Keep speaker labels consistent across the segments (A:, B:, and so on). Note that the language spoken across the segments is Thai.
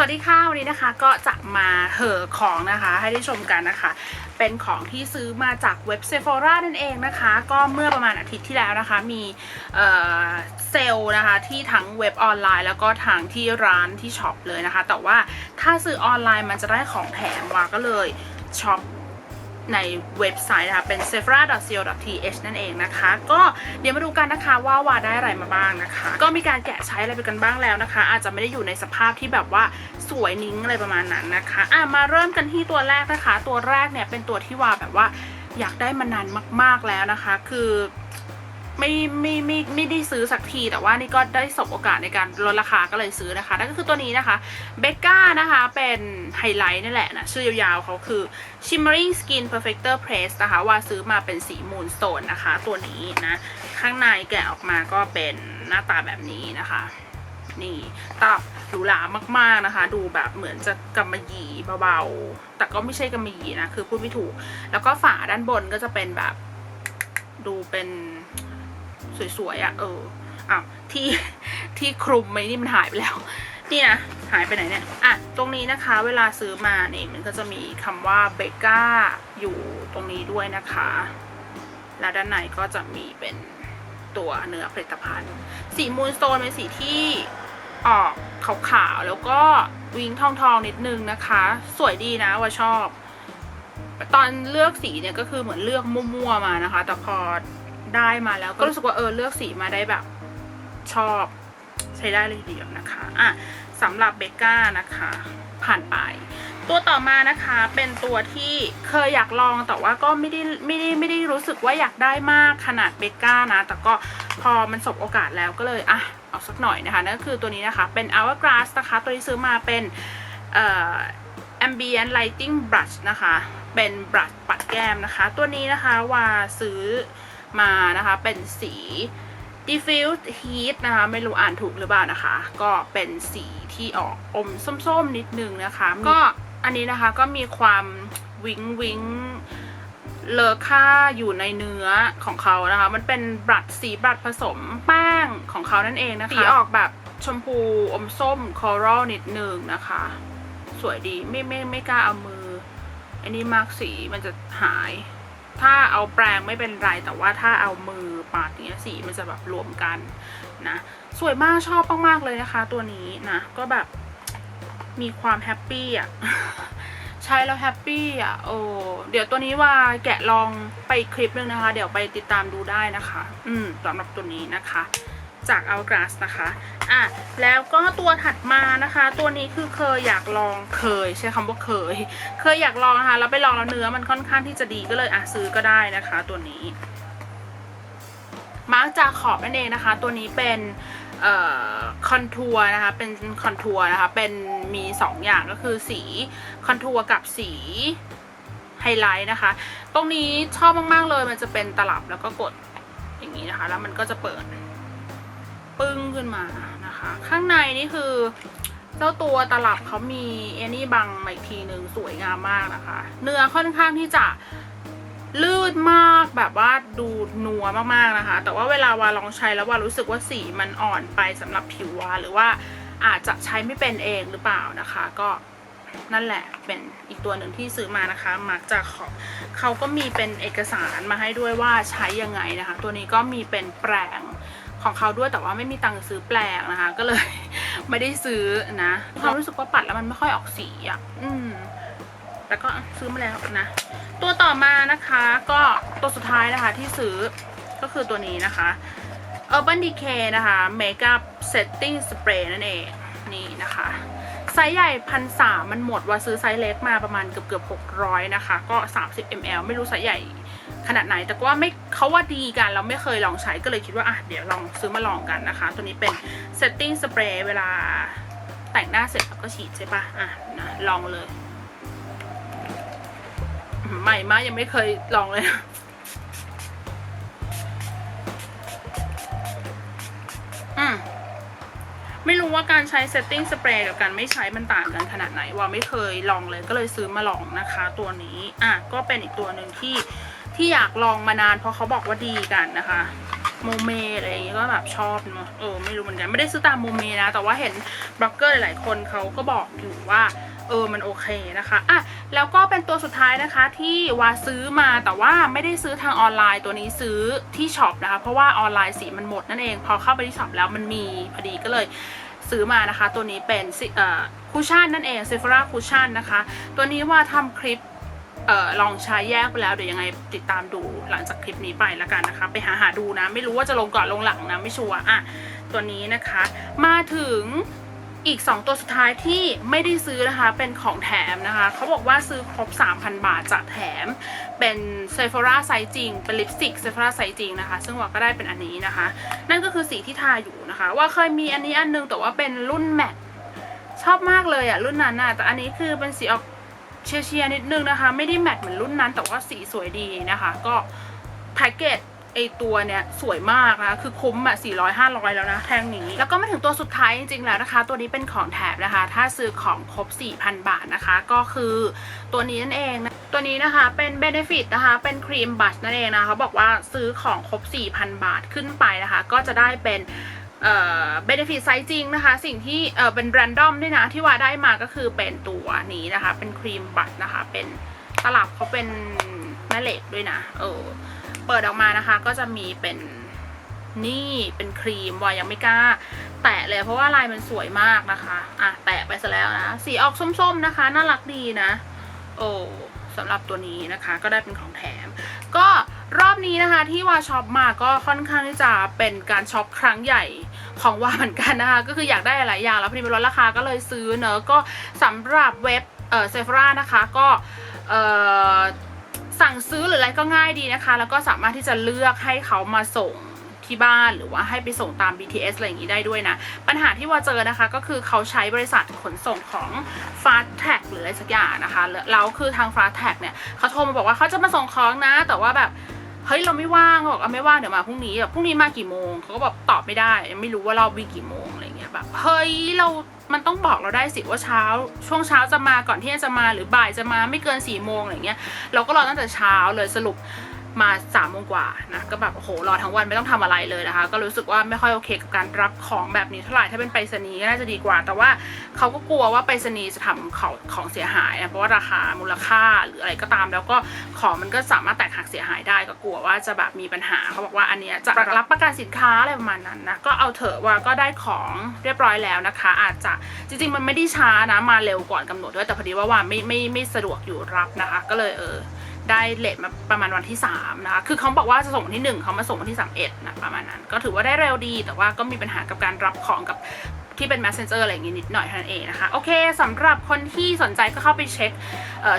A: วัสดีค่ะวันนี้นะคะก็จะมาเหอของนะคะให้ได้ชมกันนะคะ เป็นของที่ซื้อมาจากเว็บเซฟอร่านั่นเองนะคะ ก็เมื่อประมาณอาทิตย์ที่แล้วนะคะ มีเอ่อเซลล์นะคะที่ทั้งเว็บออนไลน์ แล้วก็ทางที่ร้านที่ช็อปเลยนะคะ แต่ว่าถ้าซื้อออนไลน์มันจะได้ของแถมว่าก็เลยช็อป ในเว็บไซต์นะคะเป็น sephora.co.th นั่นเองนะคะ ก็เดี๋ยวมาดูกันนะคะว่าวาได้อะไรมาบ้างนะคะ ก็มีการแกะใช้อะไรไปกันบ้างแล้วนะคะ อาจจะไม่ได้อยู่ในสภาพที่แบบว่าสวยนิ้งอะไรประมาณนั้นนะคะอะมาเริ่มกันที่ตัวแรกนะคะ ตัวแรกเนี่ยเป็นตัวที่วาแบบว่าอยากได้มานานมาก ๆแล้วนะคะ คือ ไม่ไม่ไม่ไม่ได้ซื้อสักที แต่ว่านี่ก็ได้สบโอกาสในการลดราคาก็เลยซื้อนะคะนั่นก็คือตัวนี้นะคะเบกก้านะคะเป็นไฮไลท์นี่แหละนะชื่อยาวๆเขาคือ Shimmering Skin Perfector Press นะคะ ว่าซื้อมาเป็นสีมูนโ n นนะคะ ตัวนี้นะข้างในแกะออกมาก็เป็นหน้าตาแบบนี้นะคะนี่ตับหรูหรามากๆนะคะ ดูแบบเหมือนจะกำมะหยี่เบาๆ แต่ก็ไม่ใช่กำมะหยี่นะ คือพูดไม่ถูก แล้วก็ฝาด้านบนก็จะเป็นแบบดูเป็น สวยๆอะ่ะเอออ้าวที่ที่คลุมไหมนี่มันหายไปแล้วนี่นะหายไปไหนเนี่ยอะตรงนี้นะคะเวลาซื้อมาเนี่ยมันก็จะมีคำว่าเบก้าอยู่ตรงนี้ด้วยนะคะ แล้วด้านในก็จะมีเป็นตัวเนื้อผลิตภัณฑ์ สีมูนสโตนเป็นสีที่ออกขาวๆแล้วก็วิงทองๆนิดนึงนะคะ สวยดีนะว่าชอบ ตอนเลือกสีเนี่ยก็คือเหมือนเลือกมั่วๆมานะคะ แต่พอ ได้มาแล้ว ก็รู้สึกว่าเออเลือกสีมาได้แบบชอบใช้ได้เลยเดียวนะคะอะสำหรับเบก้านะคะ ผ่านไป ตัวต่อมานะคะเป็นตัวที่เคยอยากลองแต่ว่าก็ไม่ได้ไม่ได้ไม่ได้รู้สึกว่าอยากได้มากขนาดเบกก้านะ แต่ก็พอมันสบโอกาสแล้วก็เลยอะเอาสักหน่อยนะคะนั่นก็คือตัวนี้นะคะเป็น Hourglass นะคะ ตัวที่ซื้อมาเป็นเอ่อ ambient lighting brush นะคะ เป็นบรัชปัดแก้มนะคะ ตัวนี้นะคะว่าซื้อ มานะคะ เป็นสี diffuse heat นะคะ ไม่รู้อ่านถูกหรือเปล่านะคะ ก็เป็นสีที่ออกอมส้มๆ นิดนึงนะคะ ก็อันนี้นะคะก็มีความวิงวิงเลอค่าอยู่ในเนื้อของเขานะคะ มันเป็นบรัดสีบรัดผสมแป้งของเขานั่นเองนะคะ สีออกแบบชมพูอมส้มคอรัลนิดนึงนะคะ สวยดีไม่ไม่ไม่กล้าเอามือ อันนี้มากสีมันจะหาย ถ้าเอาแปรงไม่เป็นไร แต่ว่าถ้าเอามือปาดเนี้ยสีมันจะแบบรวมกันนะ สวยมากชอบมากๆเลยนะคะ ตัวนี้นะ ก็แบบมีความแฮปปี้อะใช้แล้วแฮปปี้อะโอ้เดี๋ยวตัวนี้ว่าแกะลองไปคลิปนึงนะคะ เดี๋ยวไปติดตามดูได้นะคะ อืมสำหรับตัวนี้นะคะ จาก Hourglass นะคะอะแล้วก็ตัวถัดมานะคะ ตัวนี้คือเคยอยากลองเคย ใช้คำว่าเคย เคยอยากลองนะคะแล้วไปลองแล้วเนื้อมันค่อนข้างที่จะดีก็เลยอะซื้อก็ได้นะคะ ตัวนี้มาร์กจาขอบนั่นเองนะคะ ตัวนี้เป็นคอนทัวร์นะคะ เป็นคอนทัวร์นะคะ เป็นมีสองอย่างก็คือสีคอนทัวร์กับสีไฮไลท์นะคะ ตรงนี้ชอบมาก ๆ เลย มันจะเป็นตลับแล้วก็กดอย่างนี้นะคะ แล้วมันก็จะเปิด ปึ้งขึ้นมานะคะ ข้างในนี่คือ เจ้าตัวตลับเขามีเอนี่บังมาอีกทีหนึ่งสวยงามมากนะคะ เนื้อค่อนข้างที่จะลื่นมากแบบว่าดูนัวมากๆนะคะ แต่ว่าเวลาวาลองใช้แล้ววารู้สึกว่าสีมันอ่อนไปสำหรับผิววาหรือว่าอาจจะใช้ไม่เป็นเองหรือเปล่านะคะ ก็นั่นแหละเป็นอีกตัวหนึ่งที่ซื้อมานะคะมาร์กจากขอบเขาก็มีเป็นเอกสารมาให้ด้วยว่าใช้ยังไงนะคะ ตัวนี้ก็มีเป็นแปรง ของเขาด้วยแต่ว่าไม่มีตังค์ซื้อแปลงนะคะ ก็เลยไม่ได้ซื้อนะความรู้สึกว่าปัดแล้วมันไม่ค่อยออกสีอะ อืมแต่ก็ซื้อมาแล้วนะ ตัวต่อมานะคะ ก็ตัวสุดท้ายนะคะที่ซื้อก็คือตัวนี้นะคะ Urban Decay นะคะ Makeup Setting Spray นั่นเองนี่นะคะไซส์ใหญ่พันสามมันหมดว่าซื้อไซส์เล็กมาประมาณเกือบเกือบหกร้อยนะคะ ก็ 30 ml ไม่รู้ไซส์ใหญ่ขนาดไหน แต่ก็ว่าไม่ เขาว่าดีกันเราไม่เคยลองใช้ก็เลยคิดว่าอะเดี๋ยวลองซื้อมาลองกันนะคะ ตัวนี้เป็น setting spray เวลาแต่งหน้าเสร็จแล้วก็ฉีดใช่ปะอะนะลองเลยใหม่มากยังไม่เคยลองเลยนะอืมไม่รู้ว่าการใช้ setting spray กับการไม่ใช้มันต่างกันขนาดไหนว่าไม่เคยลองเลยก็เลยซื้อมาลองนะคะ ตัวนี้อะก็เป็นอีกตัวหนึ่งที่ ที่อยากลองมานานเพราะเขาบอกว่าดีกันนะคะโมเมอะไรอย่างงี้ก็แบบชอบเนอะเออไม่รู้เหมือนกันไม่ได้ซื้อตามโมเมนะ แต่ว่าเห็นบล็อกเกอร์หลาย ๆ คนเขาก็บอกอยู่ว่าเออมันโอเคนะคะอะแล้วก็เป็นตัวสุดท้ายนะคะที่วาซื้อมาแต่ว่าไม่ได้ซื้อทางออนไลน์ตัวนี้ซื้อที่ช็อปนะคะเพราะว่าออนไลน์สีมันหมดนั่นเอง พอเข้าไปที่ช็อปแล้วมันมีพอดีก็เลยซื้อมานะคะ ตัวนี้เป็นคูชั่นนั่นเองเซฟราคูชั่นนะคะ ตัวนี้ว่าทำคลิป ออลองใช้แยกไปแล้วเดี๋ยวยังไงติดตามดูหลังจากคลิปนี้ไปแล้วกันนะคะ ไปหาหาดูนะ ไม่รู้ว่าจะลงก่อนลงหลังนะไม่ชัวร์อะตัวนี้นะคะ มาถึงอีก 2 ตัวสุดท้ายที่ไม่ได้ซื้อนะคะ เป็นของแถมนะคะเขาบอกว่าซื้อครบ 3,000 บาทจะแถมเป็นเซฟ h ราไซจริง เป็นลิปสติกเซฟ h ราไซจริงนะคะ ซึ่งว่าก็ได้เป็นอันนี้นะคะ นั่นก็คือสีที่ทาอยู่นะคะ ว่าเคยมีอันนี้อันนึงแต่ว่าเป็นรุ่นแมทชอบมากเลยอะรุ่นนั้นอะแต่อันนี้คือเป็นสีออก เชียร์นิดนึงนะคะ ไม่ได้แมทเหมือนรุ่นนั้นแต่ว่าสีสวยดีนะคะ ก็แพ็กเกจไอตัวเนี่ยสวยมากนะคือคุ้มอะ400 500 แล้วนะแท่งนี้ แล้วก็มาถึงตัวสุดท้ายจริงๆแล้วนะคะ ตัวนี้เป็นของแถมนะคะ ถ้าซื้อของครบ 4,000 บาทนะคะ ก็คือตัวนี้นั่นเองนะตัวนี้นะคะเป็น Benefit นะคะ เป็นครีมบัชนั่นเองนะเขาบอกว่าซื้อของครบ 4,000 บาทขึ้นไปนะคะ ก็จะได้เป็น เอ่อเบนฟิตไซส์จริงนะคะ สิ่งที่เเป็นแรนดอมด้วยนะ ที่ว่าได้มาก็คือเป็นตัวนี้นะคะ เป็นครีมบัตนะคะ เป็นตลับเขาเป็นแม่เหล็กด้วยนะ เออ เปิดออกมานะคะ ก็จะมีเป็นนี่เป็นครีมวายังไม่กล้า แตะเลยเพราะว่าลายมันสวยมากนะคะอะแตะไปซะแล้วนะ สีออกส้มๆนะคะ น่ารักดีนะ โอ้สำหรับตัวนี้นะคะ ก็ได้เป็นของแถม ก็ รอบนี้นะคะที่วาช็อปมาก็ค่อนข้างที่จะเป็นการช็อปครั้งใหญ่ของวาเหมือนกันนะคะก็คืออยากได้หลายอย่างแล้วพอดีมันลดราคาก็เลยซื้อเนอะก็สำหรับเว็บเอ่อเซฟรานะคะก็เอ่อสั่งซื้อหรืออะไรก็ง่ายดีนะคะ แล้วก็สามารถที่จะเลือกให้เขามาส่งที่บ้านหรือว่าให้ไปส่งตาม BTS อะไรอย่างนี้ได้ด้วยนะ ปัญหาที่ว่าเจอนะคะก็คือเขาใช้บริษัทขนส่งของ Fast Tag หรืออะไรสักอย่างนะคะแล้วคือทาง Fast Tag เนี่ยเขาโทรมาบอกว่าเขาจะมาส่งของนะ แต่ว่าแบบ เฮ้ยเราไม่ว่างเขาบอกเอาไม่ว่างเดี๋ยวมาพรุ่งนี้แบบพรุ่งนี้มากี่โมงเขาก็แบบตอบไม่ได้ยังไม่รู้ว่าเราวิ่งกี่โมงอะไรเงี้ยแบบเฮ้ยเรา มันต้องบอกเราได้สิว่าเช้า ช่วงเช้าจะมาก่อนที่จะมาหรือบ่ายจะมาไม่เกินสี่โมงอะไรเงี้ยเราก็รอตั้งแต่เช้าเลยสรุป มาสามโมงกว่านะก็แบบโอ้โหรอทั้งวันไม่ต้องทำอะไรเลยนะคะ ก็รู้สึกว่าไม่ค่อยโอเคกับการรับของแบบนี้เท่าไหร่ถ้าเป็นไปรษณีย์ก็น่าจะดีกว่า แต่ว่าเขาก็กลัวว่าไปรษณีย์จะทำของของเสียหายนะเพราะว่าราคามูลค่าหรืออะไรก็ตาม แล้วก็ของมันก็สามารถแตกหักเสียหายได้ก็กลัวว่าจะแบบมีปัญหาเขาบอกว่าอันเนี้ยจะรับประกันสินค้าอะไรประมาณนั้นนะก็เอาเถอะว่าก็ได้ของเรียบร้อยแล้วนะคะ อาจจะจริง ๆ มันไม่ได้ช้านะมาเร็วก่อนกำหนดด้วยแต่พอดีว่าว่าไม่ไม่ไม่สะดวกอยู่รับนะคะ ก็เลยเออ ได้เลทมาประมาณวันที่3นะคะ คือเขาบอกว่าจะส่งวันที่ 1เขามาส่งวันที่31นะประมาณนั้น ก็ถือว่าได้เร็วดี แต่ว่าก็มีปัญหากับการรับของกับที่เป็น messenger อะไรอย่างงี้นิดหน่อยเท่านั้นเองนะคะ โอเคสำหรับคนที่สนใจก็เข้าไปเช็ค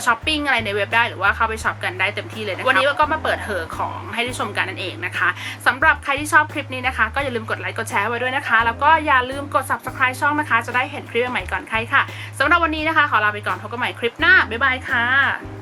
A: ช้อปปิ้งอะไรในเว็บได้หรือว่าเข้าไปช็อปกันได้เต็มที่เลยนะคะ วันนี้ก็มาเปิดเหอของให้ได้ชมกันนั่นเองนะคะสำหรับใครที่ชอบคลิปนี้นะคะ ก็อย่าลืมกดไลค์กดแชร์ไว้ด้วยนะคะ แล้วก็อย่าลืมกด subscribe ช่องนะคะ จะได้เห็นคลิปใหม่ๆก่อนใครค่ะสำหรับวันนี้นะคะขอลาไปก่อนพบกันใหม่คลิปหน้าบ๊ายบายค่ะ